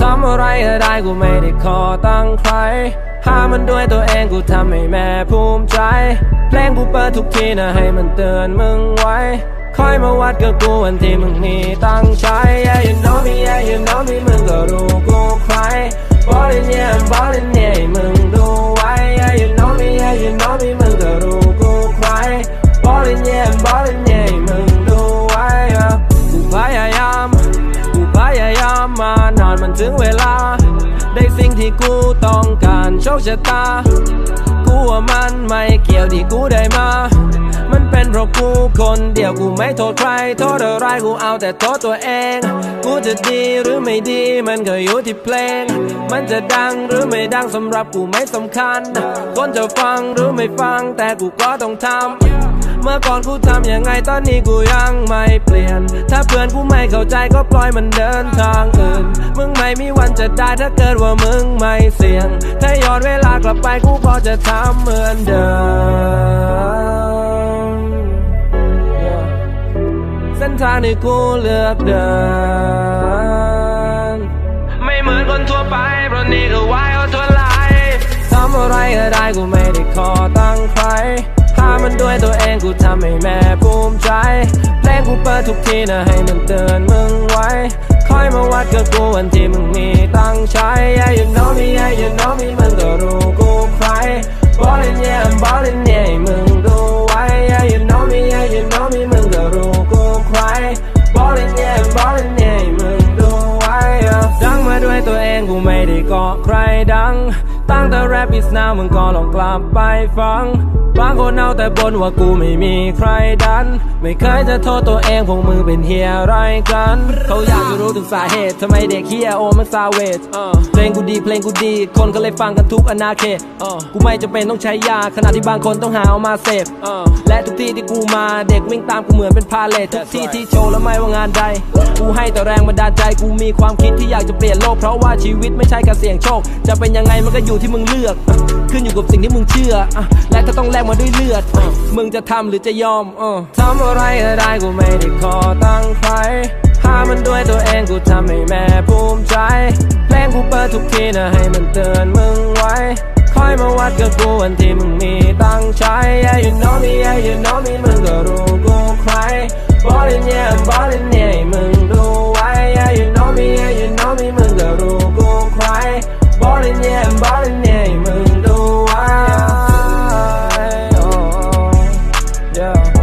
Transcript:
ทำอะไรก็ได้กูไม่ได้ขอตั้งใคร หามันด้วยตัวเองกูทำให้แม่ภูมิใจ เพลงกูเปิดทุกทีนะให้มันเตือนมึงไว้ คอยมาวัดกับกูวันที่มึงมีตั้งใจ yeah you know me yeah you ายาม กูพยายามมานานมันถึงเวลา ได้สิ่งที่กูต้องการโชคชะตา กูว่ามันไม่เกี่ยวที่กูได้มา มันเป็นเพราะกูคนเดียวกูไม่โทษใคร โทษอะไรกูเอาแต่โทษตัวเอง กูจะดีหรือไม่ดีมันก็อยู่ที่เพลง มันจะดังหรือไม่ดังสำหรับกูไม่สำคัญ คนจะฟังหรือไม่ฟังแต่กูก็ต้องทำ เมื่อก่อนกูทำยังไงตอนนี้กูยังไม่เปลี่ยน ถ้าเพื่อนกูไม่เข้าใจก็ปล่อยมันเดินทางอื่น มึงไม่มีวันจะได้ถ้าเกิดว่ามึงไม่เสี่ยง ถ้าย้อนเวลากลับไปกูก็จะทำเหมือนเดิม เส้นทางที่กูเลือกเดิน ไม่เหมือนคนทั่วไปเพราะนี่คือวายเอาทั่วไลทำอะไรก็ได้กูไม่ได้ขอตั้งใครามันด้วยตัวเองกูทำให้แม่ภูมิใจ เพลงกูเปิดทุกทีนะให้มันเตือนมึงไว้ คอยมาวัดกับกูวันที่มึงมีตั้งใจ yeah you know me yeah you know me มึงก็รู้กูใคร ballin' yeah I'm ballin' yeah มึงดูไว้ yeah you know me yeah you know me มึงก็รู้กูใคร ballin' yeah I'm ballin' yeah มึงดูไว้ ดังมาด้วยตัวเองกูไม่ ได้เกาะใครดัง ตั้งแต่ rap is now มึงก็ลองกลับไปฟัง บางคนเอาแต่บนว่ากูไม่มีใครดัน ไม่เคยจะโทษตัวเองพวกมึงเป็นเฮียอะไรกัน เขาอยากจะรู้ถึงสาเหตุทำไมเด็กเฮียโอมันซาเวทเพลงกูดีเพลงกูดี คนก็เลยฟังกันทุกอนาเขตกูไม่จำเป็นต้องใช้ยาขณะที่บางคนต้องหาเอามาเสพและทุกที่ที่กูมาเด็กวิ่งตามกูเหมือนเป็นพาเลททุกที่ที่โชว์แล้วไม่ว่างานใด กูให้แต่แรงบันดาลใจกูมีความคิดที่อยากจะเปลี่ยนโลกเพราะว่าชีวิตไม่ใช่การเสี่ยงโชค จะเป็นยังไงมันก็อยู่ที่มึงเลือกอขึ้นอยู่กับสิ่งที่มึงเชื่ออและถ้าต้องแลกมาด้วยเลือดอมึงจะทำหรือจะยอมอะทำอะไรก็ได้กูไม่ได้ขอตั้งใครหามันด้วยตัวเองกูทำให้แม่ภูมิใจเพลงกูเปิดทุกทีนะให้มันเตือนมึงไว้ คอยมาวัดกับกูวันที่มึงมีตั้งใจ yeah you know me yeah you know me มึงก็รู้กูใคร ballin' yeah Yeah.